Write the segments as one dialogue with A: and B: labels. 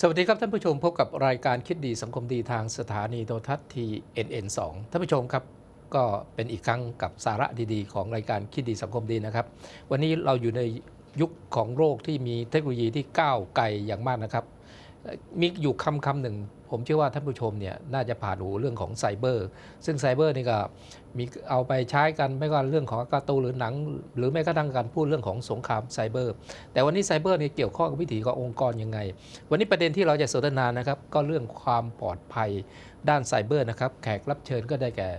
A: สวัสดีครับท่านผู้ชมพบกับรายการคิดดีสังคมดีทางสถานีโทรทัศน์ที NN2 ท่านผู้ชมครับก็เป็นอีกครั้งกับสาระดีๆ ของรายการคิดดีสังคมดีนะครับ วันนี้เราอยู่ในยุคของโลกที่มีเทคโนโลยีที่ก้าวไกลอย่างมากนะครับ มีอยู่คำคำหนึ่ง ผมเชื่อว่าท่านผู้ชมเนี่ยน่าจะผ่านหูเรื่องของไซเบอร์ ซึ่งไซเบอร์นี่ก็ มีเอาไปใช้กันไม่ว่าเรื่องของการ์ตูนหรือหนัง หรือแม้กระทั่งการพูดเรื่องของสงครามไซเบอร์ แต่วันนี้ไซเบอร์นี่เกี่ยวข้องกับวิถีขององค์กรยังไง วันนี้ประเด็นที่เราจะสนทนานะครับก็เรื่องความปลอดภัยด้านไซเบอร์นะครับแขกรับเชิญก็ได้แก่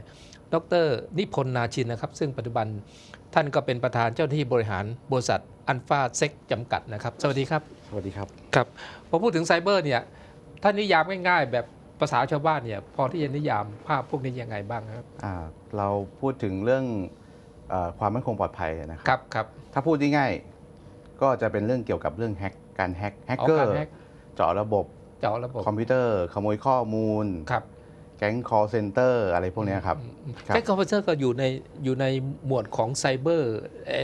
A: ดร นิพนธ์นาชินนะครับ ซึ่งปัจจุบันท่านก็เป็นประธานเจ้าหน้าที่บริหารบริษัทอันฟาเซ็กจำกัดนะครับ สวัสดีครับ
B: สวัสดีครับ
A: ครับ พอพูดถึงไซเบอร์เนี่ย ท่านนิยามง่ายๆ แบบ ภาษาชาวบ้านเนี่ยพอที่จะนิยามภาพพวกนี้ยังไงบ้างครับ
B: อ่าเราพูดถึงเรื่องเออความมั่นคงปลอดภัยนะค
A: ครับรับครับ
B: ถ้าพูดง่ายๆก็จะเป็นเรื่องเกี่ยวกับเรื่องแฮกการแฮกแฮก
A: เอา
B: เกอ
A: การ
B: ร์
A: แฮก
B: เจาะระบบ
A: เจาะระบบ
B: คอมพิวเตอร์ ขโมยข้อมูล
A: ครับ
B: แก๊ง call center อะไรพวกเนี้ยครับ
A: อืมอืม
B: ครับ
A: แก๊งคอมพิวเตอร์ก็อยู่ในอยู่ในหมวดของไซเบอร์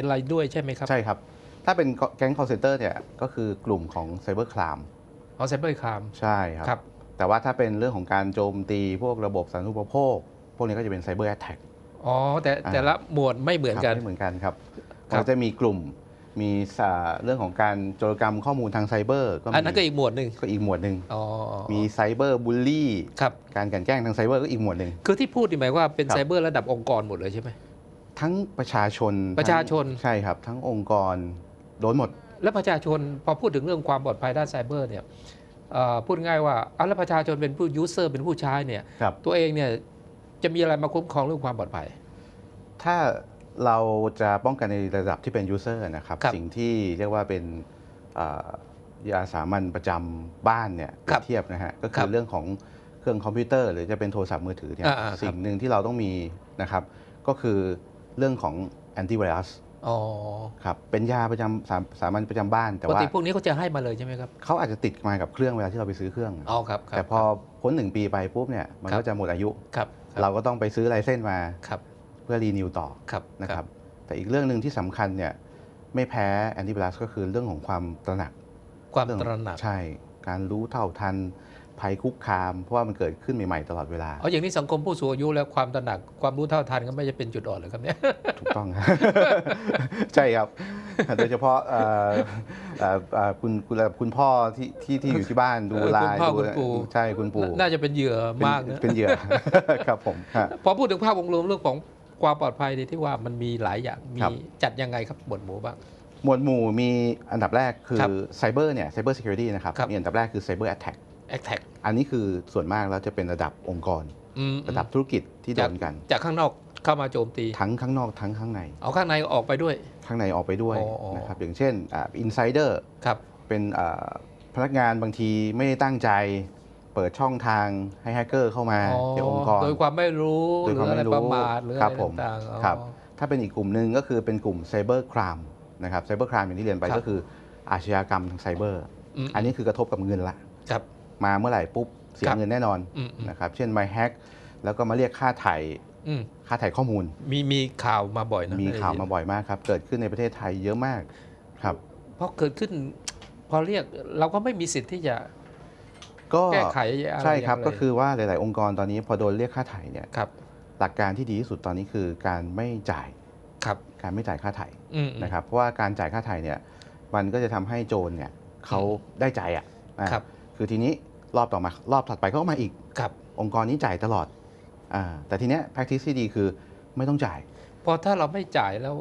A: อะไรด้วยใช่ไหมครับ
B: ใช่ครับ ถ้าเป็นแก๊ง call center เนี่ยก็คือกลุ่มของไซเบอร์คลาม
A: เอาไซเบอร์คราม
B: ใช่ครับ
A: ครับ
B: แต่ว่าถ้าเป็นเรื่องของการโจมตีพวกระบบสาธารณูปโภค พวกนี้ก็จะเป็นไซเบอร์แอตแทก
A: อ๋อ แต่
B: อ่า
A: แต่ละหมวดไม่เหมือนกัน
B: ไม่เหมือนกันครับ
A: ครับ
B: มันจะมีกลุ่มมีสาเรื่องของการโจรกรรมข้อมูลทางไซเบอร์ก็มี
A: อันนั้นก็อีกหมวดหนึ่ง
B: ก็อีกหมวดหนึ่ง
A: อ๋อ
B: มีไซเบอร์บูลลี่
A: ครับ
B: การกลันแกล้งทางไซเบอร์ก็อีกหมวดหนึ่ง
A: คือที่พูดนี่หมายว่าเป็น
B: ครับ
A: ไซเบอร์ระดับองค์กรหมดเลยใช่ไหม
B: ทั้งประชาชน
A: ประชาชน
B: ทั้งใช่ครับ ทั้งองค์กรโดนหมด
A: แล้วประชาชนพอพูดถึงเรื่องความปลอดภัยด้านไซเบอร์เนี่ยเอ่อ พูดง่ายว่าอะแล้วประชาชนเป็นผู้ยูเซอร์เป็นผู้ใช้เนี่ย
B: ครับ
A: ตัวเองเนี่ยจะมีอะไรมาคุ้มครองเรื่องความปลอดภัย
B: ถ้าเราจะป้องกันในระดับที่เป็นยูเซอร์นะครับ
A: ครับ
B: สิ่งที่เรียกว่าเป็นเอ่อยาสามัญประจำบ้านเนี่ยเป
A: ค
B: รี
A: รั
B: ย
A: บบ
B: เทียบนะฮะก็
A: ค
B: คื
A: รั
B: อบเรื่องของเครื่องคอมพิวเตอร์ หรือจะเป็นโทรศัพท์มือถือเนี่ย
A: อ่าๆครับ
B: สิ่งหนึ่งที่เราต้องมีนะครับก็คือเรื่องของแอนตี้ไวรัส
A: อ๋อ
B: ครับเป็นยาประจำสาสามัญประจำบ้านแต่
A: ปก
B: ว่า
A: ติพวกนี้เขาจะให้มาเลยใช่ไหมครับ
B: เขาอาจจะติดมากับเครื่องเวลาที่เราไปซื้อเครื่อง
A: อ๋อครับครับ
B: แต่พอพ้นหนึ่งปีไปปุ๊บเนี่ยมัน
A: ครับ
B: ก็จะหมดอายุ
A: ครับ
B: เราก็ต้องไปซื้อไลเซนส์มา
A: ครับ
B: เพื่อรีนิวต่อ
A: ครับ
B: นะครับแต่อีกเรื่องหนึ่งที่สำคัญเนี่ยไม่แพ้แอนติไวรัสก็คือเรื่องของความตระหนัก
A: ความ
B: เรื่อง
A: ตระหนัก
B: ใช่ การรู้เท่าทัน ภัยคุกคาม เพราะว่ามันเกิดขึ้นใหม่ๆตลอดเวลา
A: เอาอย่างนี้สังคมผู้สูงอายุแล้วความตระหนักความรู้เท่าทันก็ไม่จะเป็นจุดอ่อนเลยครับเนี่ย
B: ถูกต้องใช่ครับโดยเฉพาะเอ่อเอ่อเอ่อคุณคุณคุณพ่อที่ที่ที่อยู่ที่บ้านดู
A: เออ
B: ไล
A: คุณ
B: น์
A: พ่อ
B: ดู
A: คุณปู่
B: ใช่คุณปู่
A: น่าจะเป็นเหยื่อ
B: เป็น
A: มากนะ
B: เป็นเหยื่อครับผมฮะ
A: พอพูดถึงภาพวงรวมเรื่องของความปลอดภัยเนี่ยที่ว่ามันมีหลายอย่างมี
B: ครับ
A: จัดยังไงครับหมวดหมู่บ้าง
B: หมวดหมู่มีอันดับแรกคือ
A: ครับ
B: ไซเบอร์เนี่ยไซเบอร์ซิเคียวริตี้นะครับ
A: ครับ
B: มีอันดับแรกคือไซเบอร์แอตแทก
A: แอคแท็ก
B: อันนี้คือส่วนมากแล้วจะเป็นระดับองค์กร ระดับธุรกิจที่โดนกัน
A: จากข้างนอกเข้ามาโจมตี
B: ทั้งข้างนอกทั้งข้างใน
A: เอาข้างในออกไปด้วย
B: ข้างในออกไปด้วย
A: อ๋ออ๋อ
B: นะครับอย่างเช่นอินไซเดอร์
A: ครับ
B: เป็นอ่าพนักงานบางทีไม่ได้ตั้งใจ เปิดช่องทางให้แฮกเกอร์เข้ามาในองค์กร
A: โดยความไม่รู้
B: โด
A: ห
B: ย
A: รื
B: ความ
A: ออะไร
B: ไม่รู้
A: ประมาทหรือ
B: ค
A: อะ
B: รับ
A: ไร
B: ผม
A: ต่างๆอ๋อ
B: ครับถ้าเป็นอีกกลุ่มหนึ่งก็คือเป็นกลุ่มไซเบอร์ครามนะครับไซเบอร์ครามอย่างที่เรียนไป
A: ครับ
B: ก็คืออาชญากรรมทางไซเบอร์
A: ม
B: อันนี้คือกระทบกับเงินละ
A: ครับ
B: มาเมื่อไหร่ปุ๊บเสีย
A: ครับ
B: เงินแน่นอน
A: อืมอืม
B: นะครับเช่น My Hack แล้วก็มาเรียกค่าไถ่
A: อืม
B: ค่าไถ่ข้อมูล
A: มีมีข่าวมาบ่อยนะ
B: มีข่าวมาบ่อยมากครับ เกิดขึ้นในประเทศไทยเยอะมากครับ
A: เพราะเกิดขึ้น พอเรียกเราก็ไม่มีสิทธิ์ที่จะ
B: ก็
A: แก้ไขอะไร
B: ใช่ครับ
A: ย่างไร
B: ก็คือว่าหลาย ๆ องค์กรตอนนี้พอโดนเรียกค่าไถ่เนี่ย
A: ครับ
B: หลักการที่ดีที่สุดตอนนี้คือการไม่จ่าย
A: ครับ
B: การไม่จ่ายค่าไถ่
A: อืม
B: นะครับเพราะว่าการจ่ายค่าไถ่เนี่ยมันก็จะทำให้โจรเนี่ยเขาได้ใจอะอะ
A: ครับ
B: คือทีนี้รอบต่อมารอบถัดไปเขาก็มาอีก
A: ครับ
B: องค์กรนี้จ่ายตลอดอ่าแต่ทีเนี้ย practice ที่ดีคือไม่ต้องจ่าย
A: พอถ้าเราไม่จ่ายแล้ว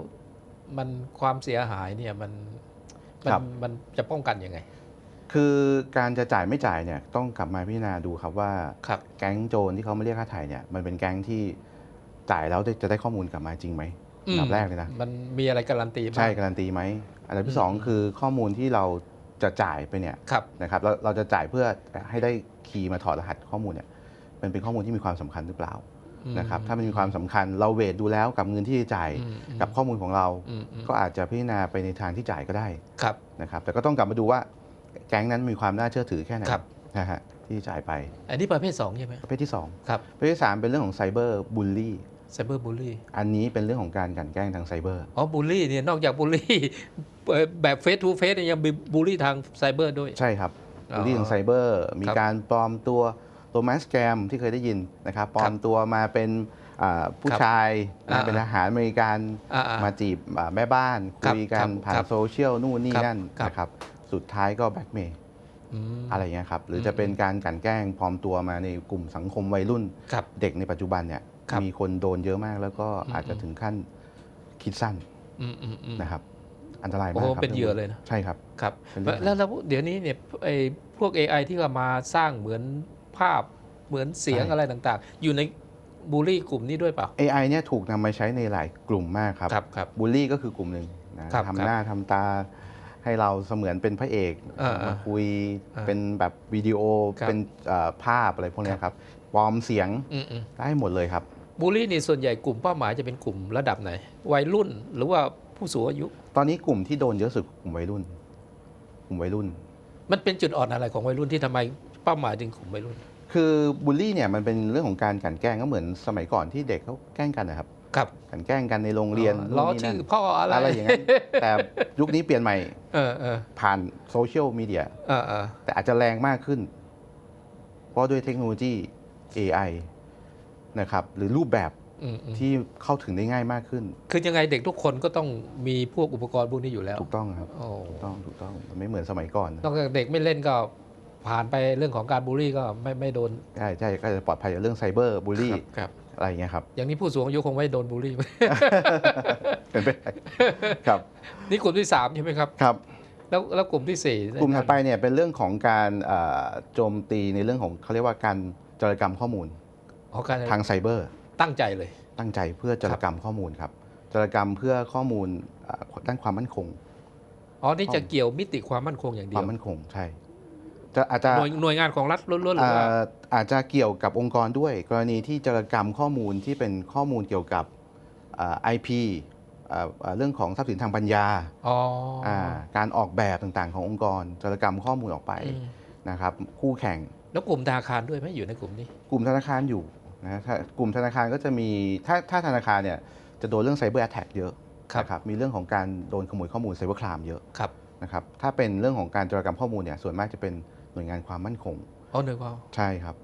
A: มันความเสียหายเนี่ยมันมั
B: ครับ
A: มันจะป้องกันยังไง
B: คือการจะจ่ายไม่จ่ายเนี่ยต้องกลับมาพิจารณาดูครับว่า
A: ครับ
B: แก๊งโจรที่เขามาเรียกค่าไถ่เนี่ยมันเป็นแก๊งที่จ่ายแล้วจะได้ข้อมูลกลับมาจริงไหมอันดับแรกเลยนะ
A: มันมีอะไรการันตีบ้าง
B: ใช่การันตีไหมอันดับที่สอง
A: อืม
B: คือข้อมูลที่เรา จะจ่ายไปเนี่ย
A: ครับ
B: นะครับเราเราจะจ่ายเพื่อให้ได้คีย์มาถอดรหัสข้อมูลเนี่ยมันเป็นข้อมูลที่มีความสำคัญหรือเปล่า
A: อืม
B: นะครับถ้ามันมีความสำคัญเราเวทดูแล้วกับเงินที่จะจ่าย
A: อืมอืม
B: กับข้อมูลของเรา
A: อืมอืม
B: ก็อาจจะพิจารณาไปในทางที่จ่ายก็ได้
A: ครับ
B: นะครับแต่ก็ต้องกลับมาดูว่าแก๊งนั้นมีความน่าเชื่อถือแค่ไหน
A: ครับ
B: นะฮะที่จ่ายไป
A: อันนี้ประเภทสองใช่ไหม
B: ประเภทที่
A: ครับ
B: 2ประเภทที่3เป็นเรื่องของไซเบอร์บูลลี่
A: ไซเบอร์บูลลี่
B: อันนี้เป็นเรื่องของการกลันแกล้งทางไซเบอร์
A: อ๋อบูลลี่เนี่ยนอกจากบูลลี่ แบบเฟสทูเฟสเนี่ยยังมีบูลลี่ทางไซเบอร์ด้วย
B: ใช่ครับบูลลี่ทางไซเบอร์มี
A: ครับ
B: การปลอมตัวโรแมนต์แกมที่เคยได้ยินนะครับปลอ
A: ครั
B: ม
A: บ
B: ตัวมาเป็นอ่าผู้
A: ครับ
B: ชาย
A: อ่า
B: เป็นทหารอเมริกัน
A: อ่าๆ
B: มาจีบอ่าแม่บ้าน
A: ครับ
B: คุยกั
A: ครั
B: น
A: บ
B: ผ่าน
A: ครับ
B: โซเชียลนู่นนี่
A: ครับ
B: นั่น
A: ครับ
B: นะครับสุดท้ายก็แบล็กเมย์
A: อืม
B: อะไรเงี้ยครับหรืออ
A: ม
B: จะเป็นการกลันแกล้งปลอมตัวมาในกลุ่มสังคมวัยรุ่น
A: ครับ
B: เด็กในปัจจุบันเนี่ย
A: ครับ
B: มีคนโดนเยอะมากแล้วก็
A: อืม
B: อาจจะถึงขั้นคิดสั้น
A: อืมอืมอืม
B: นะครับ อันตราย
A: โอ้
B: มาก
A: โห
B: ครับ
A: เป็นเหยื่อเลยนะ
B: ใช่ครับ
A: ครับ
B: เป็นเรื่อง
A: แล้วแล้วเดี๋ยวนี้เนี่ยไอ้พวก AI ที่เขามาสร้างเหมือนภาพเหมือนเสียง
B: ใช่
A: อะไรต่างๆ อยู่ในบูลลี่กลุ่มนี้ด้วยเปล่า
B: AI เนี่ยถูกนำมาใช้ในหลายกลุ่มมากครับ
A: ครับครับ
B: บูลลี่ก็คือกลุ่มหนึ่งนะครับ
A: ครับ
B: ทำหน้าทำตาให้เราเสมือนเป็นพระเอก
A: อ่าๆ
B: มาคุย
A: อ่า
B: เป็นแบบวิดีโอ
A: ครับ
B: เป็นเอ่อภาพอะไรพวกเนี้ยครับ ปลอมเสียง
A: อืมอืม
B: ได้หมดเลยครับ
A: บูลลี่นี่ส่วนใหญ่กลุ่มเป้าหมายจะเป็นกลุ่มระดับไหน วัยรุ่นหรือว่าผู้สูงอายุ
B: ตอนนี้กลุ่มที่โดนเยอะสุดกลุ่มวัยรุ่น กลุ่มวัยรุ่น
A: มันเป็นจุดอ่อนอะไรของวัยรุ่นที่ทำไมเป้าหมายถึงกลุ่มวัยรุ่น
B: คือบูลลี่เนี่ยมันเป็นเรื่องของการกลันแกล้งก็เหมือนสมัยก่อนที่เด็กเขาแกล้งกันนะครับ
A: ครับ
B: กลันแกล้งกันในโรงเรียน
A: ล้อ
B: นู่นนี่
A: ชื่
B: นั่
A: อนพ่ออะไร
B: อะไรอย่างนั้นแต่ยุคนี้เปลี่ยนใหม่
A: เออเออ
B: ผ่านโซเชียลมีเดีย
A: เออเออ
B: แต่อาจจะแรงมากขึ้น เพราะด้วยเทคโนโลยี AI นะครับหรือรูปแบบ
A: อืมอืม
B: ที่เข้าถึงได้ง่ายมากขึ้น
A: คือยังไงเด็กทุกคนก็ต้องมีพวกอุปกรณ์พวกนี้อยู่แล้ว
B: ถูกต้องครับ
A: โอ้
B: ถูกต้องถูกต้องไม่เหมือนสมัยก่อน
A: นอกจากเด็กไม่เล่นก็ผ่านไปเรื่องของการบูลลี่ก็ไม่ไม่โดน
B: ใช่ใช่ก็จะปลอดภัยจากเรื่องไซเบอร์บูลลี่
A: ครับครับ
B: อะไรอย่างเงี้ยครับ
A: อย่างนี้ผู้สูงอายุคงไม่โดนบูลลี่
B: เป็นไปได้ครับ
A: นี่กลุ่มที่สามใช่ไหมครับ
B: ครับ
A: แล้วแล้วกลุ่มที่สี่
B: กลุ่มถัดไปเนี่ยเป็นเรื่องของการเอ่อโจมตีในเรื่องของเขาเรียกว่าการ จารกรรมข้อมูล
A: อ๋อการ
B: ทางไซเบอร์
A: ตั้งใจเลย
B: ตั้งใจเพื่อจารกรรมข้อมูลครับจารกรรมเพื่อข้อมูลเอ่อด้านความมั่นคง
A: อ๋อนี่จะเกี่ยวมิติความมั่นคงอย่าง
B: ค
A: เดียว
B: วามมั่นคงใช่จะอาจจะ
A: หน่วยหน่วยงานของรัฐล้วนๆหรือว่า
B: เอ่ออาจจะเกี่ยวกับองค์กรด้วย กรณีที่จารกรรมข้อมูลที่เป็นข้อมูลเกี่ยวกับไอพีเรื่องของทรัพย์สินทางปัญญา
A: อ๋ออา
B: การออกแบบต่างๆ ขององค์กรจารกรรมข้อมูลออกไป
A: อืม
B: นะครับคู่แข่ง
A: แล้วกลุ่มธนาคารด้วยไหมอยู่ในกลุ่มนี้
B: กลุ่มธนาคารอยู่นะถ้ากลุ่มธนาคารก็จะมีถ้าถ้าธนาคารเนี่ยจะโดนเรื่องไซเบอร์แอ t แทกเยอะ
A: ครับ
B: นะครับมีเรื่องของการโดนขโมยข้อมูลไซเบอร์คลามเยอะ
A: ครับ
B: นะครับถ้าเป็นเรื่องของการจารกรรมข้อมูลเนี่ยส่วนมากจะเป็นหน่วยงานความมั่นคง
A: อ๋อหน่วยความ
B: ใช่ครับ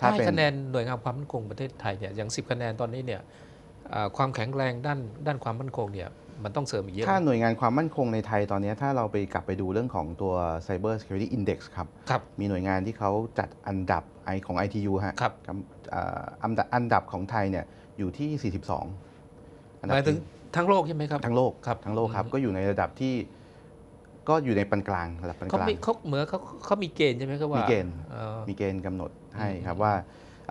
A: ถ้าให้
B: เป็น
A: คะแนนหน่วยงานความมั่นคงประเทศไทยเนี่ยอย่าง 10 คะแนนตอนนี้เนี่ยอ่าความแข็งแรงด้านด้านความมั่นคงเนี่ย มันต้องเสริมอีกเยอะ
B: ถ้าหน่วยงานความมั่นคงในไทยตอนนี้ ถ้าเราไปกลับไปดูเรื่องของตัว Cyber Security Index ครับ
A: ครับ
B: มีหน่วยงานที่เขาจัดอันดับไอของ ITU ฮะ
A: ครับ
B: กำอ่าอันดับอันดับของไทยเนี่ยอยู่ที่ 42อัน
A: ห
B: ดับ
A: มายถึง
B: ที่
A: ทั้งโลกใช่ไหมครับ
B: ทั้งโลก
A: ครับ
B: ทั้งโลกครับ
A: อืม
B: ก็อยู่ในระดับที่ก็อยู่ในปานกลางระดับปาน
A: เขา
B: กลาง
A: มีเขาเหมือนเขาเขามีเกณฑ์ใช่ไหมครับว่า
B: มี
A: มี
B: เกณฑ์
A: ออ
B: มีเกณฑ์กำหนดให้
A: อืม
B: ครับว่า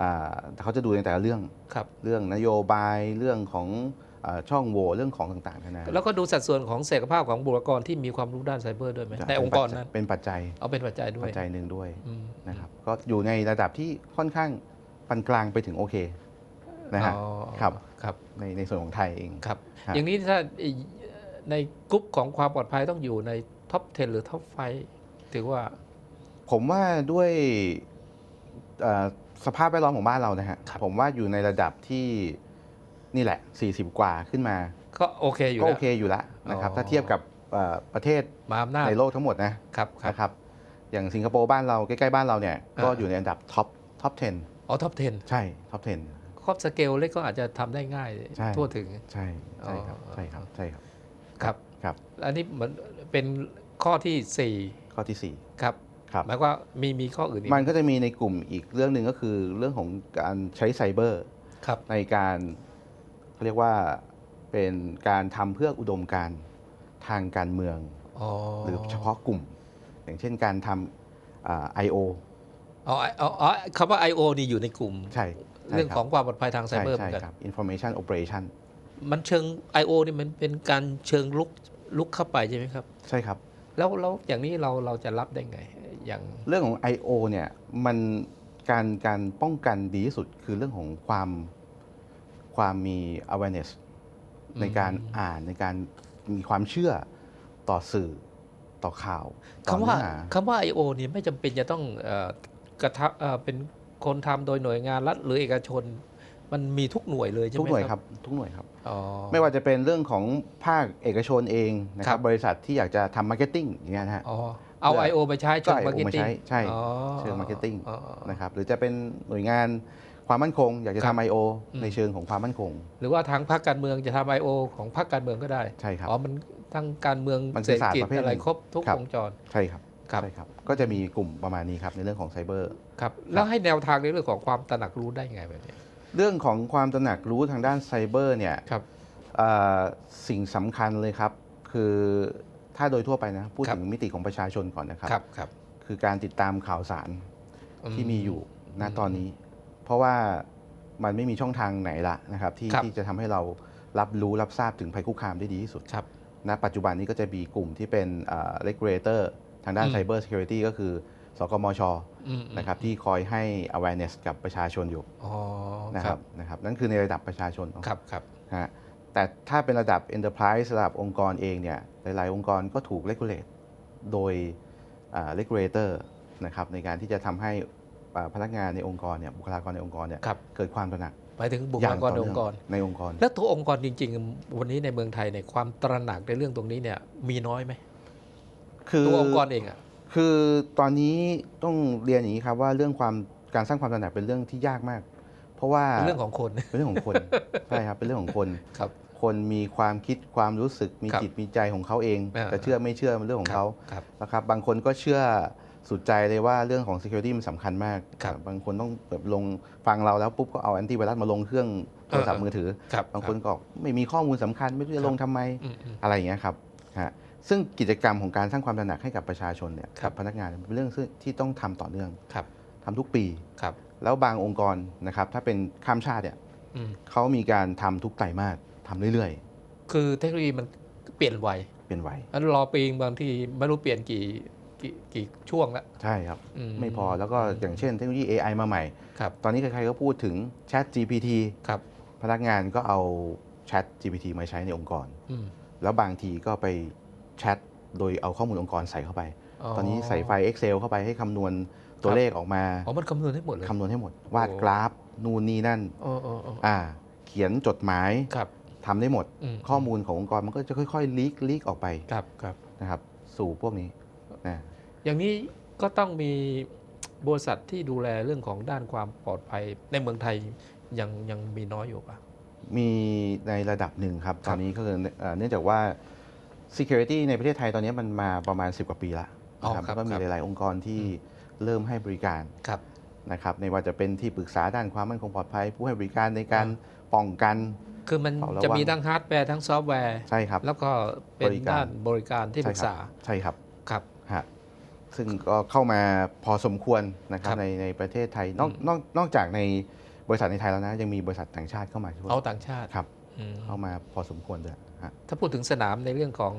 B: อ่าเขาจะดูในแต่ละเรื่อง
A: ครับ
B: เรื่องนโยบายเรื่องของอา ช่องโหว่เรื่องของต่างๆนานา
A: แล้วก็ดูสัดส่วนของศักยภาพของบุคลากรที่มีความรู้ด้านไซเบอร์ด้วยไหมในองค์กรนั้น
B: เป็นปัจจัย
A: เอาเป็นปัจจัยด้ว
B: ปั
A: ย
B: จจัยหนึ่งด้วย
A: อืม
B: นะครับก็อยู่ในระดับที่ค่อนข้างปานกลางไปถึงโอเคนะฮะ
A: อ๋อ
B: ครับ
A: ครับ
B: ในในส่วนของไทยเอง
A: ครับ
B: ครับ
A: อย่างนี้ถ้าในกลุ่มของความปลอดภัยต้องอยู่ในท็อป 10 หรือท็อปไฟถือว่า
B: ผมว่าด้วยเอ่อสภาพแวดล้อมของบ้านเรานะฮะ
A: ครับ
B: ผมว่าอยู่ในระดับที่ นี่แหละ 40 กว่าขึ้นมา
A: ก็โอเคอยู่
B: ก็
A: แล้
B: โอ
A: ว
B: เคอยู่แล้วนะครับ
A: อ๋อ
B: ถ้าเทียบกับเอ่อประเทศ
A: มาอำนาจ
B: ในโลกทั้งหมดนะครับ
A: ครับ
B: นะครับ อย่างสิงคโปร์บ้านเราใกล้ ๆ บ้านเราเนี่ย
A: อ่า
B: ก็อยู่ในอันดับท็อปท็อป
A: อ๋อท็อป
B: 10 ใช่ท็อป
A: 10 ครอบสเกลเล็กก็อาจจะทำได้ง่าย
B: ใช่
A: ทั่วถึง
B: 10 ใช่ใช่ครับ
A: อ๋อ
B: ใช่ครับใช่ครับ
A: ครับ
B: ครับ
A: อันนี้เหมือนเป็นข้อทีสี่
B: ข้อที่
A: 4ครับ
B: 4ครับ
A: หมายความว่ามีมีข้ออื่นอีก
B: มันก็จะมีในกลุ่มอีกเรื่องหนึ่งก็คือเรื่องของการใช้ไซเบอร์
A: ครับ
B: ในการ เขาเรียกว่าเป็นการทำเพื่ออุดมการณ์ทางการเมือง
A: อ๋อ
B: หรือเฉพาะกลุ่ม อย่างเช่นการทำไอโอ
A: อ๋ออ๋ออ๋อคำว่า I.O. นี่อยู่ในกลุ่ม
B: ใช่ใช่
A: เรื่อง
B: คบ
A: ของความปลอดภัยทางไซ
B: ใช่
A: เบอร์เหมื
B: ใช่
A: อนกัน
B: ครับ information operation
A: มันเชิง I.O. นี่มันเป็นการเชิงลุกลุกเข้าไปใช่ไหมครับ
B: ใช่ครับ
A: แล้วแล้วอย่างนี้เราเราจะรับได้ไง อย่าง
B: เรื่องของ I.O. เนี่ยมันการการป้องกันดีที่สุดคือเรื่องของความ ความมี awareness
A: อืม
B: ในการอ่านในการมีความเชื่อต่อสื่อต่อข่าวต่อ
A: คำว่า
B: เนื้อหา
A: คำว่า I.O. นี่ไม่จำเป็นจะต้องเอ่อกระทำเอ่อเป็นคนทำโดยหน่วยงานรัฐหรือเอกชนมันมันมีทุกหน่วยเลยใช่ไหม
B: ทุกหน่วยครับ ทุกหน่วยครับ
A: อ๋อ
B: ไม่ว่าจะเป็นเรื่องของภาคเอกชนเองนะค
A: ครั
B: รับบบริษัทที่อยากจะทำมาร์เก็ตติ้งอย่างเงี้ยนะฮะ
A: อ๋อเอา
B: เพื่อ
A: I.O. ไปใช้เชิง
B: ก็
A: มาร์เก็ต
B: IO มา
A: ติ้ง
B: ใช้ใช่เชิง marketing นะครับหรือจะเป็นหน่วยงาน ความมั่นคง อยากจะ
A: ครับ
B: ทำ I.O.
A: อืม
B: ในเชิงของความมั่นคง
A: หรือว่าทางพรรคการเมืองจะทำ I.O. ของพรรคการเมืองก็ได้
B: ใช่ครับ
A: อ๋อมันทั้งการเมือง
B: มัน
A: เศ
B: คื
A: ร
B: อ
A: ษฐ
B: ศาสตร์
A: กิจ
B: ประเภท
A: อะไร
B: หนึ่ง
A: ครบทุก
B: ครับ
A: วงจร
B: ใช่ครับ
A: ครับ
B: ใช่ครับ ก็จะมีกลุ่มประมาณนี้ครับในเรื่องของไซเบอร์
A: ครับแล้วให้แนวทางในเรื่องของความตระหนักรู้ได้ไงแบบนี้
B: เรื่องของความตระหนักรู้ทางด้านไซเบอร์เนี่ย
A: ครับ
B: เอ่อสิ่งสำคัญเลยครับ คือถ้าโดยทั่วไปนะพูด
A: ครับ
B: ถึงมิติของประชาชนก่อนนะครับ
A: ครับครับ
B: คือการติดตามข่าวสาร
A: อื
B: ที่มีอยู่ณ
A: อืม
B: ตอนนี้ เพราะว่ามันไม่มีช่องทางไหนละนะครับที่
A: ครับ
B: ที่จะทำให้เรารับรู้รับทราบถึงภัยคุกคามได้ดีที่สุด
A: ครับ
B: ณปัจจุบันนี้ก็จะมีกลุ่มที่เป็นเอ่อ regulator ทางด้าน
A: อืม
B: Cyber Security ก็คือ สกมช
A: อืม
B: นะครับที่คอยให้ awareness กับประชาชนอยู่
A: อ๋อ
B: นะ
A: ค
B: ค
A: รั
B: รับบนะครับนั่นคือในระดับประชาชนเนอะ
A: ครับครับ
B: ฮะแต่ถ้าเป็นระดับ enterprise ระดับองค์กรเองเนี่ยหลาย ๆ องค์กรก็ถูก regulate โดยอ่า regulator นะครับในการที่จะทำให้อ่า พนักงานในองค์กรเนี่ยบุคลากรในองค์กรเนี่ย
A: ครับ
B: เกิดความตระหนัก
A: หมายถึงบุค
B: อย่า
A: ลางกร
B: ต่อ
A: ใน
B: เนื่
A: องค์กร
B: ในองค์กร
A: แล้วตัวองค์กรจริง ๆ วันนี้ในเมืองไทยเนี่ยความตระหนักในเรื่องตรงนี้เนี่ยมีน้อยไหม
B: คือ
A: ตัวองค์กรเองอะ
B: คือตอนนี้ต้องเรียนอย่างนี้ครับว่าเรื่องความการสร้างความตระหนักเป็นเรื่องที่ยากมาก เพราะว่า
A: เป็นเรื่องของคน
B: เป็นเรื่องของคน ใช่ครับเป็นเรื่องของคน
A: ครับ
B: คนมีความคิดความรู้สึกมี
A: ครับ
B: จิตมีใจของเขาเอง
A: อ่า
B: จะเชื่อไม่เชื่อมันเรื่องของเขา
A: ครับ
B: นะครับบางคนก็เชื่อ สุดใจเลยว่าเรื่องของ Security มันสำคัญมาก
A: ครับ
B: บางคนต้องแบบลงฟังเราแล้วปุ๊บก็เอาแอนตี้ไวรัสมาลงเครื่องโทรศัพท์
A: เออ
B: มือถือ
A: ครับ
B: บางคนก็ไม่มีข้อมูลสำคัญไม่รู้
A: ครั
B: จะ
A: บ
B: ลงทำไม
A: อืมอืม
B: อะไรอย่างเงี้ยครับฮะซึ่งกิจกรรมของการสร้างความตระหนักให้กับประชาชนเนี่ย
A: ครับ
B: กับพนักงานเป็นเรื่องที่ต้องทำต่อเนื่อง
A: ครับ
B: ทำทุกปี
A: ครับ
B: แล้วบางองค์กรนะครับถ้าเป็นข้ามชาติเนี่ย
A: อืม
B: เขามีการทำทุกไตรมาสทำเรื่อย
A: คือเทคโนโลยีมันเปลี่ยนไว
B: ๆ เป็นไหว
A: อันรอปีงบางทีไม่รู้เปลี่ยนกี่ กี่กี่ช่วงแล้ว
B: ใช่ครับ
A: อื
B: ไม่พอแล้วก็อย่างเช่นเทคโนโลยี AI มาใหม่
A: ครับ
B: ตอนนี้ใครๆก็พูดถึง Chat GPT
A: ครับ
B: พนักงานก็เอา Chat GPT มาใช้ในองค์กร
A: อืม
B: แล้วบางทีก็ไปแชทโดยเอาข้อมูลองค์กรใส่เข้าไป ตอนนี้ใส่ไฟล์ Excel เข้าไปให้คำนวณตัวเลขออกมา
A: อ๋อมันคำนวณให้หมดเลย
B: คำนวณให้หมด วาด
A: โอ้
B: กราฟ นูนนี่นั่น
A: อ๋ออ๋ออ๋อ
B: อ่า เขียนจดหมาย
A: ครับ
B: ทำได้หมด
A: ม
B: ข้อมูลขององค์กรมันก็จะค่อยๆ ลีกลีกออกไป
A: ครับครับ
B: นะครับ สู่พวกนี้ นะ
A: อย่างนี้ก็ต้องมีบริษัทที่ดูแลเรื่องของด้านความปลอดภัยในเมืองไทยยังยังมีน้อยอยู่ป่ะ
B: มีในระดับหนึ่งครับ
A: ค
B: ต
A: รับ
B: อนนี้ก็คือเอ่อเนื่องจากว่า Security ในประเทศไทยตอนนี้มันมาประมาณ 10 กว่าปีแล้วนะครับแล้วก็มีหลาย ๆ องค์กรที่เริ่มให้บริการ
A: ครับ
B: นะครับไม่ว่าจะเป็นที่ปรึกษาด้านความมั่นคงปลอดภัย ผู้ให้บริการในการป้องกัน
A: คือมัน
B: เฝ้าระวัง
A: จะมีทั้งฮาร์ดแวร์ทั้งซอฟต์แวร์
B: ใช่ครับ
A: แล้วก็เป็น
B: บริการ
A: ด้านบริการที่ปรึกษา
B: ใช่ครับ
A: ครับ
B: ฮะ ซึ่งก็เข้ามาพอสมควรนะครับ
A: ครับ
B: ในในประเทศไทยนอก
A: อืม
B: นอกนอกจากในบริษัทในไทยแล้วนะยังมีบริษัทต่างชาติเข้ามาช่วย
A: เอาต่างชาติ
B: ครับ
A: อืม
B: เข้ามาพอสมควรด้วยฮะ
A: ถ้าพูดถึงสนามในเรื่องของ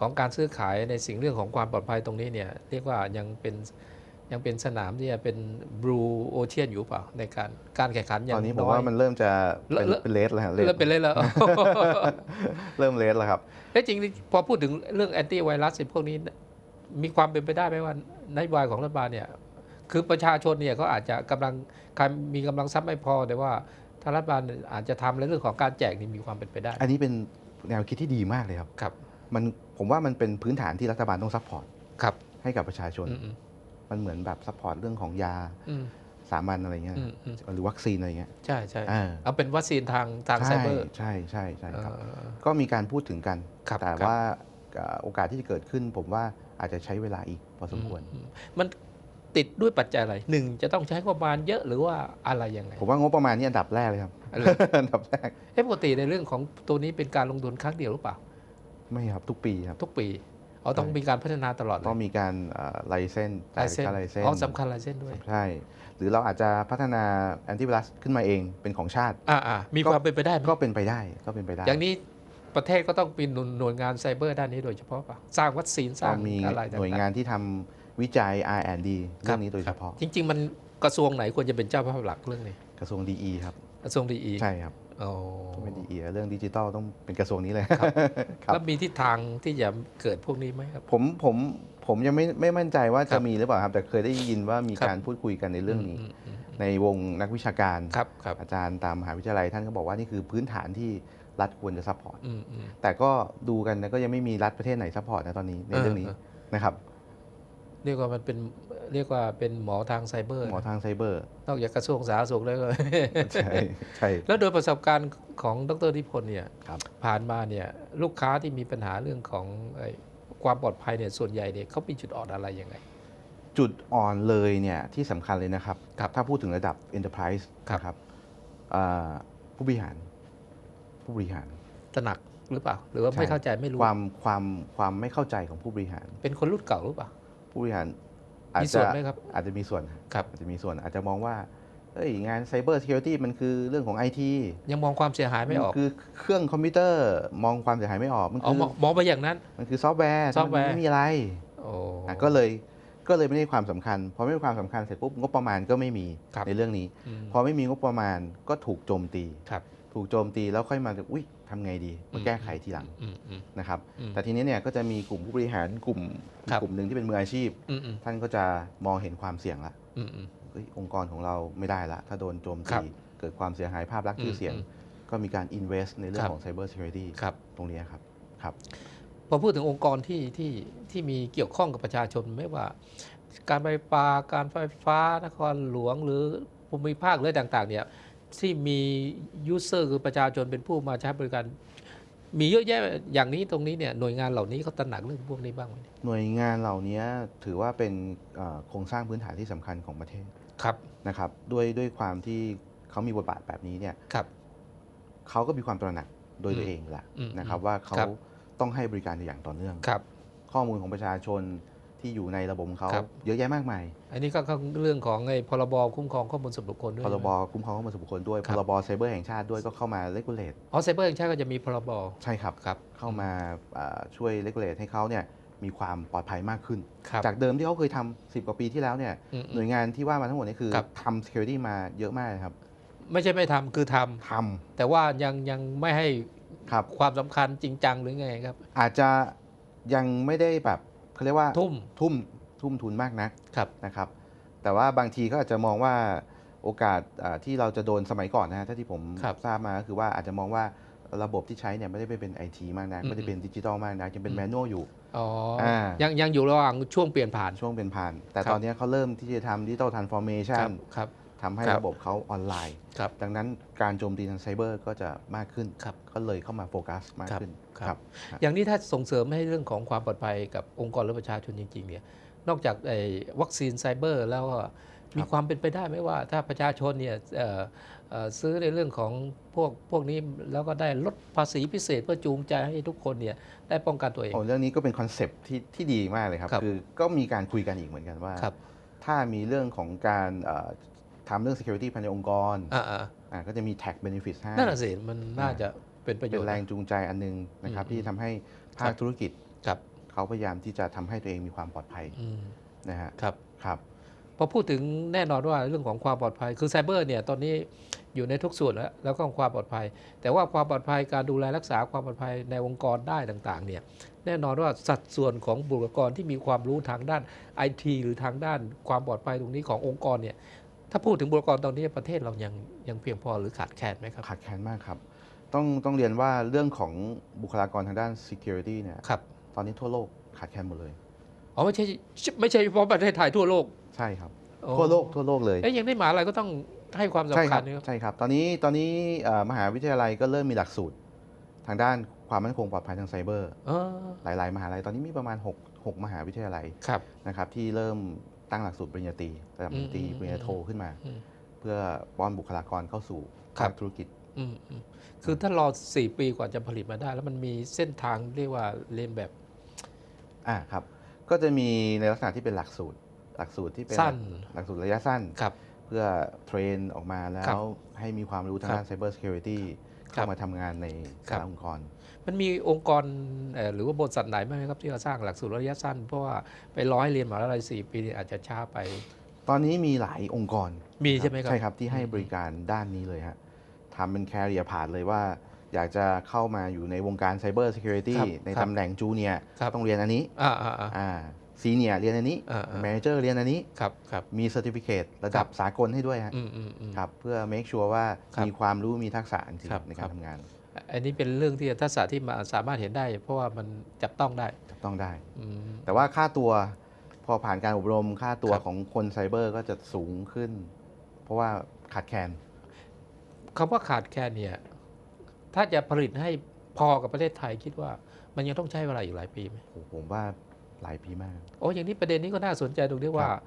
A: ของการซื้อขายในสิ่งเรื่องของความปลอดภัยตรงนี้เนี่ยเรียกว่ายังเป็นยังเป็นสนามที่จะเป็นบลูโอเชียนอยู่เปล่าในการการแข่งขันยั
B: ต
A: ง
B: อนนี้ผม
A: น้อย
B: ว่ามันเริ่มจะเป็น
A: เริ่ม
B: เป็นเลสแล้วฮะ
A: เริ่มเป็นเลยแล้ว
B: เริ่มเลสแล้วครับ
A: แล้วจริงๆพอพูดถึงเรื่องแอนตี้ไวรัสพวกนี้ มีความเป็นไปได้ไหมว่านโยบายของรัฐบาลเนี่ยคือประชาชนเนี่ยเขาอาจจะกำลังการมีกำลังทรัพย์ไม่พอแต่ว่าถ้ารัฐบาลอาจจะทำในเรื่องของการแจกนี่มีความเป็นไปได้
B: อันนี้เป็นแนวคิดที่ดีมากเลยครับ
A: ครับ
B: มันผมว่ามันเป็นพื้นฐานที่รัฐบาลต้องซัพพอร์ต
A: ครับ
B: ให้กับประชาชน
A: อืมอืม
B: มันเหมือนแบบซัพพอร์ตเรื่องของยา
A: อืม
B: สามัญอะไรเงี้ย
A: อืมอืม
B: หรือวัคซีนอะไรเงี้ย
A: ใช่ใช่
B: อ่า
A: เอาเป็นวัคซีนทางทางไซ
B: ใช่
A: เบอร์
B: ใช่ใช่ใช่ครับ
A: เอ่อ
B: ก็มีการพูดถึงกัน
A: ครับ
B: แต่
A: ครับ
B: ว่าเอ่อโอกาสที่จะเกิดขึ้นผมว่า อาจจะใช้เวลาอีกพอสมควร
A: อืมมันติดด้วยปัจจัยอะไรหนึ่งจะต้องใช้งบประมาณเยอะหรือว่าอะไรยังไง
B: ผมว่างบประมาณนี่อันดับแรกเลยครับ
A: อะไร
B: อันดับแรก
A: เอ๊ะปกติในเรื่องของตัวนี้เป็นการลงทุนครั้งเดียวหรือเปล่า
B: ไม่ครับทุกปีครับ
A: ทุกปีเอาต้องมีการพัฒนาตลอดเล
B: ต้อง
A: ย
B: มีการไลเซนจ่าย
A: ลายเส้น
B: ค่าไลเซน
A: อ๋อสำคัญลายเส้นด้วย
B: ใช่หรือเราอาจจะพัฒนาแอนติไวรัสขึ้นมาเองเป็นของชาติ
A: อ่าอ่ามี
B: ก็
A: ความเป็นไปได้ไหม
B: ก็เป็นไปได้ก็เป็นไปได้
A: อย่างนี้ ประเทศก็ต้องมีหน่วยหน่วยงานไซเบอร์ด้านนี้โดยเฉพาะป่ะสร้างวัคซีนสร้า
B: เรา
A: ง
B: มี
A: อะไรต่างๆ
B: หน่วยงานที่ทำวิจัย R&D เรื่องนี้โดยเฉพาะ
A: จริง ๆ มันกระทรวงไหนควรจะเป็นเจ้าภาพหลักเรื่องนี้
B: กระทรวง DE ครับ
A: กระทรวงดีอี
B: ใช่ครับ
A: อ๋อ
B: ต้องเป็น DE เรื่องดิจิทัลต้องเป็นกระทรวงนี้เลย
A: ครับ
B: ครับ
A: แล้วมีทิศทางที่จะเกิดพวกนี้ไหมครับ
B: ผมผมผมยังไม่ไม่มั่นใจว่า
A: ครั
B: จะ
A: บ
B: มีหรือเปล่าครับ แต่เคยได้ยินว่ามี
A: ครับ
B: การพูดคุยกันในเรื่องนี้
A: มอืม
B: ในวงนักวิชาการ
A: ครับครับ
B: อาจารย์ตามมหาวิทยาลัยท่านก็บอกว่านี่คือพื้นฐานที่ รัฐควรจะซัพพอร์ต
A: อืมอืม
B: แต่ก็ดูกันนะก็ยังไม่มีรัฐประเทศไหนซัพพอร์ตนะตอนนี้ในเรื่องนี้
A: เออ
B: นะครับ
A: เรียกว่ามันเป็นเรียกว่าเป็นหมอทางไซเบอร์
B: หมอทางไซเบอร์
A: นอกจากกระทรวงสาธารณสุขแล้วก็
B: ใช่ใช่
A: แล้วโดยประสบการณ์ของดรนิพนธ์เนี่ย
B: ครับ
A: ผ่านมาเนี่ยลูกค้าที่มีปัญหาเรื่องของไอ้ความปลอดภัยเนี่ยส่วนใหญ่เนี่ยเขามีจุดอ่อนอะไรยังไง
B: จุดอ่อนเลยเนี่ยที่สำคัญเลยนะครับ
A: ครับ
B: ถ้าพูดถึงระดับ Enterprise
A: ครับ
B: นะครับอ่าผู้บริหาร ผู้บริหาร
A: ตระหนักหรือเปล่า หรือว่า
B: ใช่
A: ไม่เข้าใจไม่รู้
B: ความความความไม่เข้าใจของผู้บริหาร
A: เป็นคนรุ่นเก่าหรือเปล่า
B: ผู้บริหารอาจ
A: มีส่
B: จะ
A: วนไหมครับ
B: อาจจะมีส่วน
A: ครับ
B: อาจจะมีส่วนอาจจะมองว่าเอ้ยงาน Cyber Security มันคือเรื่องของ IT
A: ยังมองความเสียหายไม่ออก
B: นคือเครื่องคอมพิวเตอร์มองความเสียหายไม่ออกมัน
A: อ๋อ
B: คือ
A: มองมองไปอย่างนั้น
B: มันคือซอฟต์แวร์
A: ซอฟต์แวร์
B: มันไม่มีอะไร
A: โอ้
B: อะก็เลยก็เลยไม่ได้ความสำคัญพอไม่มีความสำคัญเสร็จปุ๊บงบประมาณก็ไม่มี
A: ครับ
B: ในเรื่องนี้
A: อืม
B: พอไม่มีงบประมาณก็ถูกโจมตี
A: ครับ
B: ถูกโจมตีแล้วค่อยมาอุ้ยทำไงดีมาแก้ไขทีหลัง
A: อืมอืม
B: นะครับ
A: อืม
B: แต่ทีนี้เนี่ยก็จะมีกลุ่มผู้บริหารกลุ่ม
A: ครับ
B: กลุ่มหนึ่งที่เป็นมืออาชีพ
A: อืมอืม
B: ท่านก็จะมองเห็นความเสี่ยงละ
A: อืมอืม
B: เฮ้ยองค์กรของเราไม่ได้ละ ถ้าโดนโจม
A: ครั
B: ตี
A: บ
B: เกิดความเสียหายภาพลักษณ์ชื่อเสียง
A: อืม
B: ก็มีการ invest ในเรื่อ
A: ครั
B: ง
A: บ
B: ของ cyber security
A: ครับ
B: ตรงนี้ครับครับ
A: พอพูดถึงองค์กรที่ที่ที่มีเกี่ยวข้องกับประชาชนไม่ว่าการไฟฟ้าการไฟฟ้านครหลวงหรือภูมิภาคหรือต่าง ๆ เนี่ย ที่มียูเซอร์คือประชาชนเป็นผู้มาใช้บริการ มีเยอะแยะอย่างนี้ตรงนี้เนี่ยหน่วยงานเหล่านี้เขาตระหนักเรื่องพวกนี้บ้างไหม
B: หน่วยงานเหล่านี้ถือว่าเป็นเอ่อโครงสร้างพื้นฐานที่สำคัญของประเทศ
A: ครับ
B: นะครับ ด้วยด้วยความที่เขามีบทบาทแบบนี้เนี่ย
A: ครับ
B: เขาก็มีความตระหนักโดย
A: อืม
B: ตัวเองแหละ
A: อืม
B: นะครับว่าเขา
A: ครับ
B: ต้องให้บริการอย่างต่อเนื่อง
A: ครับ
B: ข้อมูลของประชาชน ที่อยู่ในระบบของเขา
A: ครับ
B: เยอะแยะมากมาย
A: อันนี้ก็เข้าเรื่องของไอ้พรบคุ้มครองข้อมูลส่วนบุคคลด้วย
B: พรบ
A: ใช่ไหม
B: คุ้มครองข้อมูลส่วนบุคคลด้วย
A: ค
B: พ
A: รับ
B: รบไซเบอร์แห่งชาติด้วยก็เข้ามาเลกูเลต
A: อ๋อไซเบอร์แห่งชาติก็จะมีพรบ
B: ใช่ครับ
A: ครับ
B: เข้ามาอ่าช่วยเลกูเลตให้เขาเนี่ยมีความปลอดภัยมากขึ้น
A: ครับ
B: จากเดิมที่เขาเคยทำ10 กว่าปีที่แล้วเนี่ย
A: อืม
B: หน่วยงานที่ว่ามาทั้งหมดนี่คือ
A: ครับ
B: ทำ security มาเยอะมากครับ
A: ไม่ใช่ไม่ทำคือทำ
B: ทำ
A: แต่ว่ายังยังไม่ให้
B: ครับ
A: ความสำคัญจริงจังหรือไงครับ
B: อาจจะยังไม่ได้แบบ เขาเรียกว่า
A: ทุ่ม
B: ทุ่มทุ่มทุนมากนัก
A: ครับ
B: นะครับ แต่ว่าบางทีก็อาจจะมองว่าโอกาสอ่าที่เราจะโดนสมัยก่อนนะฮะถ้าที่ผม
A: ครับ
B: ทราบมาก็คือว่าอาจจะมองว่าระบบที่ใช้เนี่ยไม่ได้เป็นไอทีมากนัก
A: อืม
B: ไม่ได้เป็นดิจิตอลมากนักยังเป็นแมนนวลอยู่
A: อ๋ออา
B: ยั
A: ยังยังอยู่ระหว่างช่วงเปลี่ยนผ่าน
B: ช่วงเป็นผ่าน แต่
A: ครับ
B: ตอนนี้เขาเริ่มที่จะทำดิจิตอลทรานส์ฟอร์เมชั
A: คนรับครับ
B: ทำให้
A: ครับ
B: ระบบเขาออนไลน์
A: ครับ
B: ดังนั้นการโจมตีทางไซเบอร์ก็จะมากขึ้น
A: ครับ
B: ก็เลยเข้ามาโฟกัสมาก
A: ครับ
B: ขึ้น
A: ครับ อย่างนี้ถ้าส่งเสริมให้เรื่องของความปลอดภัยกับองค์กรและประชาชนจริงๆเนี่ย นอกจากไอ้วัคซีนไซเบอร์แล้วก็มีความเป็นไปได้ไหมว่า ถ้าประชาชนเนี่ยเอ่อเอ่อซื้อในเรื่องของพวกพวกนี้แล้วก็ได้ลดภาษีพิเศษเพื่อจูงใจให้ทุกคนเนี่ยได้ป้องกันตัวเอง
B: โอ้เรื่องนี้ก็เป็นคอนเซปต์ที่ที่ดีมากเลยครับ
A: ครับ
B: อก็มีการคุยกันอีกเหมือนกันว่า
A: ครับ
B: ถ้ามีเรื่องของการเอ่อ ทำเรื่อง security ภายในองค์กร
A: อ่า
B: อ่าก็จะมี tax benefits ให้
A: ๆนั่นน่ะสิมันน่าจะเป็นประโย
B: เป็
A: ช
B: น
A: น์
B: แรงจูงใจอันหนึงนะครับ
A: อืม
B: ที่ทำให้ภา
A: ครั
B: ค
A: บ
B: ธุรกิจ
A: ครับ
B: เขาพยายามที่จะทำให้ตัวเองมีความปลอดภัย
A: อืม
B: นะฮะ
A: ครับ
B: ครับ
A: พอพูดถึงแน่นอนว่าเรื่องของความปลอดภัยคือไซเบอร์เนี่ยตอนนี้อยู่ในทุกส่วนแล้วแล้วก็ความปลอดภัย แต่ว่าความปลอดภัยการดูแลรักษาความปลอดภัยในองค์กรได้ต่างๆเนี่ยแน่นอนว่าสัดส่วนของบุคลากรที่มีความรู้ทางด้านไอทีหรือทางด้านความปลอดภัยตรงนี้ขององค์กรเนี่ย ถ้าพูดถึงบุคลากรตอนนี้ประเทศเรายังยังเพียงพอหรือขาดแคลนไหมครับ
B: ขาดแคลนมากครับ ต้องต้องเรียนว่าเรื่องของบุคลากรทางด้าน security เนี่ย
A: ครับ
B: ตอนนี้ทั่วโลกขาดแคลนหมดเลย
A: อ๋อไม่ใช่ไม่ใช่เฉพาะประเทศไทยทั่วโลก
B: ใช่ครับ
A: อ๋อ
B: ทั่วโลกทั่วโลกเลย
A: เอ้ยยังได้หมหาอะไรก็ต้องให้ความ
B: ใช่
A: สำ
B: ค
A: คั
B: รั
A: ญนะครับ
B: ใช่ครับ ตอนนี้ตอนนี้เอ่อมหาวิทยาลัยก็เริ่มมีหลักสูตร ทางด้านความมั่นคงปลอดภัยทางไซเบอร์
A: เออ
B: หลาย ๆ มหาลัยตอนนี้มีประมาณ 6 6 มหาวิทยาลัย
A: ครับ
B: นะครับที่เริ่ม ตั้งหลักสูตรปริญญาตรีระดับปริญญาตรี
A: อืมอืม
B: ปริญญาโทขึ้นมา
A: อืม
B: เพื่อป้อนบุคลากรเข้าสู่
A: ครั
B: ภา
A: บ
B: คธุรกิจ
A: อืมอืมคือถ้ารอสี่ปีกว่าจะผลิตมาได้ แล้วมันมีเส้นทางเรียกว่าเรียนแบบ
B: อ่าครับ ก็จะมีในลักษณะที่เป็นหลักสูตร หลักสูตรที่เป็น
A: สั้น
B: หลักสูตรระยะสั้น
A: ครับ
B: เพื่อเทรนออกมาแล้
A: ครั
B: ว
A: บ
B: ให้มีความรู้ทาง
A: ครับ
B: ด้าน Cyber Security
A: ครั
B: เข้า
A: บ
B: มาทำงานใน
A: ครั
B: สา
A: บ
B: ระองค์กร
A: มันมีองค์กรเอ่อหรือว่าบริษัทไหนไหมครับที่เขาสร้างหลักสูตรระยะสั้น เพราะว่าไปร้อยเรียนมหาวิทยาลัยสี่ปีนี่อาจจะช้าไป
B: ตอนนี้มีหลายองค์กร
A: มีใช่ไหมครับ
B: ใช่ครับที่ให้
A: อืม
B: บริการด้านนี้เลยฮะทำเป็นแคริเอร์ผ่านเลยว่า อยากจะเข้ามาอยู่ในวงการ Cyber Security
A: ครับ
B: ใน
A: ครับ
B: ตำแหน่งจูเนียร์
A: ครับ
B: ต้องเรียนอันนี้
A: อ่าอ่าอ่า
B: อ่าซีเนียเรียนอันนี้
A: อ่าๆ
B: แมเนเจอร์เรียนอันนี้
A: ครับครับ
B: มีเซอร์ติฟิเคตระดับสากลให้ด้วยฮะ
A: อืมอืมอืม
B: ครับเพื่อ make sure ว่า
A: ครับ
B: มีความรู้มีทักษะจริง
A: ครับ
B: ๆใน
A: ครั
B: การ
A: บ
B: ทำงาน
A: อันนี้เป็นเรื่องที่ทักษะที่มาสามารถเห็นได้ เพราะว่ามันจับต้องได้
B: จับต้องได้
A: อืม
B: แต่ว่าค่าตัวพอผ่านการอบรมค่าตัว
A: ครับ
B: ของคนไซเบอร์ก็จะสูงขึ้น เพราะว่าขาดแคลน
A: คำว่าขาดแคลนเนี่ย ถ้าจะผลิตให้พอกับประเทศไทยคิดว่า มันยังต้องใช้เวลาอีกหลายปีไหม
B: โอ้ผมว่าหลายปีมาก
A: โอ้อย่างนี้ประเด็นนี้ก็น่าสนใจตรงที่ว่า
B: ครับ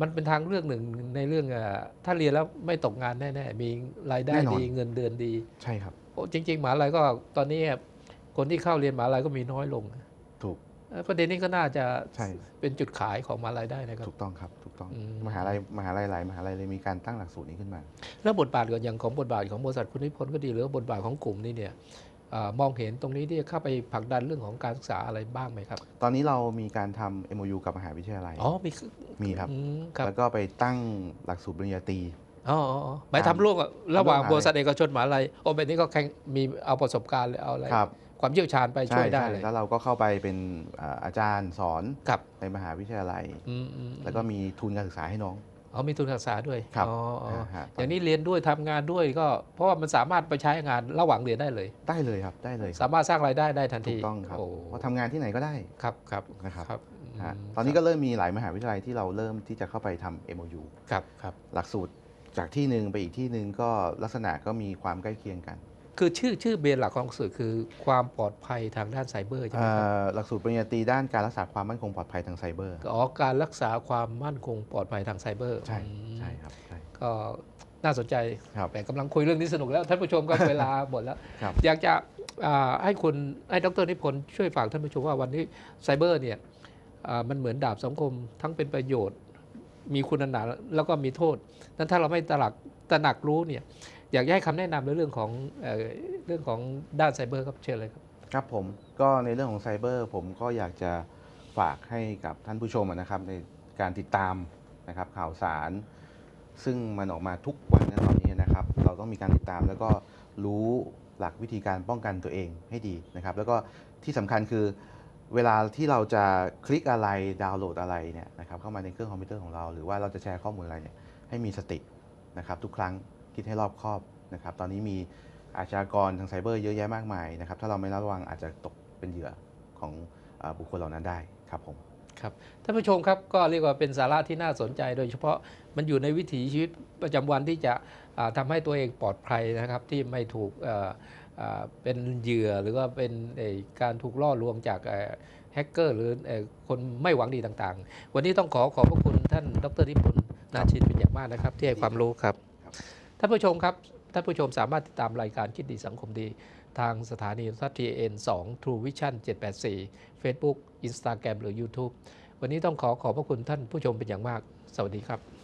A: มันเป็นทางเลือกหนึ่งในเรื่องเอ่อถ้าเรียนแล้วไม่ตกงานแน่ๆมีรายได้
B: แน่นอน
A: ดีเงินเดือนดี
B: ใช่ครับ
A: โอ้ จริงๆหมหาลัยก็ตอนนี้คนที่เข้าเรียนหมหาลัยก็มีน้อยลง
B: ถูก
A: เอ่อประเด็นนี้ก็น่าจะ
B: ใช่
A: เป็นจุดขายของมหาลัยได้นะครับ
B: ถูกต้องครับถูกต้อง
A: อืม
B: มหาลัยมหาลัยหลายมหาลัยเลยมีการตั้งหลักสูตรนี้ขึ้นมา
A: แล้วบทบาทก่อนอย่างของบทบาทของบริษัทคุณนิพนธ์ก็ดีหรือว่าบทบาทของกลุ่มนี้เนี่ยเออมองเห็นตรงนี้ที่จะเข้าไปผลักดันเรื่องของการศึกษาอะไรบ้างไหมครับ
B: ตอนนี้เรามีการทำ MOU กับมหาวิทยาลัย
A: อ๋อมี
B: มีครับ
A: อืมครับ
B: แล้วก็ไปตั้งหลักสูตรปริญญาตรี
A: อ๋ออ๋ออ๋อหมายทำร่วมกับระหว่าง
B: ทำร่วม
A: บริษัทเอกชนมหาลัยโอ้แบบนี้ก็แข่งมีเอาประสบการณ์หรือเอาอะไร
B: ครับ
A: ความเชี่ยวชาญไปช่
B: ใช่
A: วยได้
B: ใช่
A: เลย
B: แล้วเราก็เข้าไปเป็นอ่าอาจารย์สอน
A: ครับ
B: ในมหาวิทยาลัย
A: อืมอืม
B: แล้วก็มีทุนการศึกษาให้น้อง
A: อ๋อมีทุนการศึกษาด้วย
B: ครับ
A: อ๋ออ๋อ
B: ฮะ
A: อย่างนี้เรียนด้วยทำงานด้วยก็เพราะว่ามันสามารถไปใช้งานระหว่างเรียนได้เลย
B: ได้เลยครับได้เลยค
A: สา
B: รับ
A: มารถสร้างรายได้ได้ทัน
B: ถู
A: ที
B: กต้องครับ
A: โอ้
B: เพราะทำงานที่ไหนก็ได้
A: ครับครับ
B: นะครับ
A: ครับ
B: ฮะ
A: ม
B: ตอนนี้ก็เริ่มมีหลายมหาวิทยาลัยที่เราเริ่มที่จะเข้าไปทำ MOU
A: ครับครับ
B: หลักสูตร จากที่หนึ่งไปอีกที่หนึ่งก็ลักษณะก็มีความใกล้เคียงกัน
A: คือชื่อชื่อเบนหลักของหนังสือคือความปลอดภัยทางด้านไซเบอร์ใช่ไหมครับ
B: เอ่อหลักสูตรปริญญาตรีด้านการรักษาความมั่นคงปลอดภัยทางไซเบอร์
A: อ๋อการรักษาความมั่นคงปลอดภัยทางไซเบอร์
B: ใช่
A: อืม
B: ใช่ครับใช่
A: ก็น่าสนใจ
B: ครับ
A: แต่กำลังคุยเรื่องนี้สนุกแล้ว ท่านผู้ชมก็เวลาหมดแล้ว
B: ครับ
A: อยากจะอ่าให้คุณให้ดรนิพนธ์ช่วยฝากท่านผู้ชมว่าวันนี้ไซเบอร์เนี่ยอ่ามันเหมือนดาบสังคมทั้งเป็นประโยชน์ มีคุณหนาแล้วก็มีโทษ นั้นถ้าเราไม่ตระหนักตระหนักรู้เนี่ยอยากให้คำแนะนำในเรื่องของเออเรื่องของด้านไซเบอร์ครับเชิญเลยครับ
B: ครับผมก็ในเรื่องของไซเบอร์ ผมก็อยากจะฝากให้กับท่านผู้ชมนะครับในการติดตามนะครับข่าวสาร ซึ่งมันออกมาทุกวันนะตอนนี้นะครับ เราต้องมีการติดตามแล้วก็รู้หลักวิธีการป้องกันตัวเองให้ดีนะครับ แล้วก็ที่สำคัญคือ เวลาที่เราจะคลิกอะไรดาวน์โหลดอะไรเนี่ยนะครับเข้ามาในเครื่องคอมพิวเตอร์ของเรา หรือว่าเราจะแชร์ข้อมูลอะไรเนี่ยให้มีสตินะครับทุกครั้งคิดให้รอบคอบนะครับตอนนี้มีอาชญากรทางไซเบอร์เยอะแยะมากมายนะครับถ้าเราไม่ระวังอาจจะตกเป็นเหยื่อของอบุคคลเหล่านั้นได้ครับผม
A: ครับท่านผู้ชมครับก็เรียกว่าเป็นสาระที่น่าสนใจ โดยเฉพาะมันอยู่ในวิถีชีวิตประจำวันที่จะทำาให้ตัวเองปลอดภัยนะครับที่ไม่ถูก เอ่ออ่าเป็นเหยื่อหรือว่าเป็นเอ่อการถูกล่อลวงจากเอ่อแฮกเกอร์หรือเอ่อคนไม่หวังดีต่างๆ วันนี้ต้องขอขอบพระคุณท่านดรนิพนธ์นาชินเป็นอย่างมากนะครับ ที่ให้ความรู้ครับ
B: ครับ
A: ท่านผู้ชมครับ ท่านผู้ชมสามารถติดตามรายการคิดดีสังคมดี ทางสถานีโทรทัศน์ TN 2 True Vision 784 Facebook Instagram หรือ YouTube วันนี้ต้องขอขอบพระคุณท่านผู้ชมเป็นอย่างมาก สวัสดีครับ